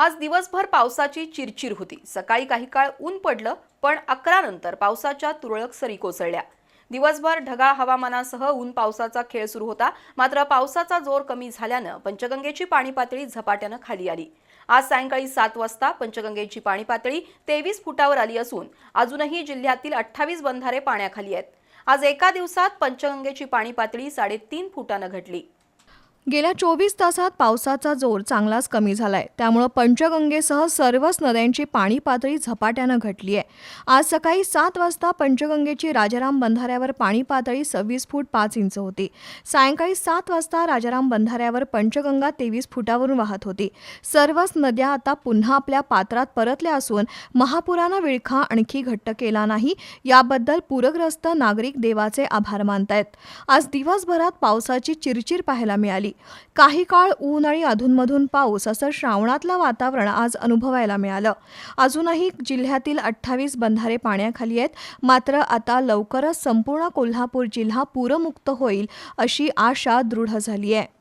आज दिवसभर पावसाची चिरचिर होती. सकाळी काही काळ ऊन पडलं पण अकरा नंतर पावसाच्या तुरळक सरी कोसळल्या. दिवसभर ढगाळ हवामानासह ऊन पावसाचा खेळ सुरू होता. मात्र पावसाचा जोर कमी झाल्यानं पंचगंगेची पाणी पातळी झपाट्यानं खाली आली. आज सायंकाळी सात वाजता पंचगंगेची पाणी पातळी तेवीस फुटावर आली असून अजूनही जिल्ह्यातील अठ्ठावीस बंधारे पाण्याखाली आहेत. आज एका दिवसात पंचगंगेची पाणी पातळी साडेतीन फुटानं घटली. गेल्या चोवीस तासात पावसाचा जोर चांगलाच कमी झालाय. त्यामुळं पंचगंगेसह सर्वच नद्यांची पाणी पातळी झपाट्यानं घटली आहे. आज सकाळी सात वाजता पंचगंगेची राजाराम बंधाऱ्यावर पाणी पातळी सव्वीस फूट पाच इंच होती. सायंकाळी सात वाजता राजाराम बंधाऱ्यावर पंचगंगा तेवीस फुटावरून वाहत होती. सर्वच नद्या आता पुन्हा आपल्या पात्रात परतल्या असून महापुरानं विळखा आणखी घट्ट केला नाही. याबद्दल पूरग्रस्त नागरिक देवाचे आभार मानतायत. आज दिवसभरात पावसाची चिरचिर पाहायला मिळाली. काही काळ ऊन आणि अधूनमधून पाऊस असं श्रावणातलं वातावरण आज अनुभवायला मिळालं. अजूनही जिल्ह्यातील अठ्ठावीस बंधारे पाण्याखाली आहेत. मात्र आता लवकरच संपूर्ण कोल्हापूर जिल्हा पूरमुक्त होईल अशी आशा दृढ झाली आहे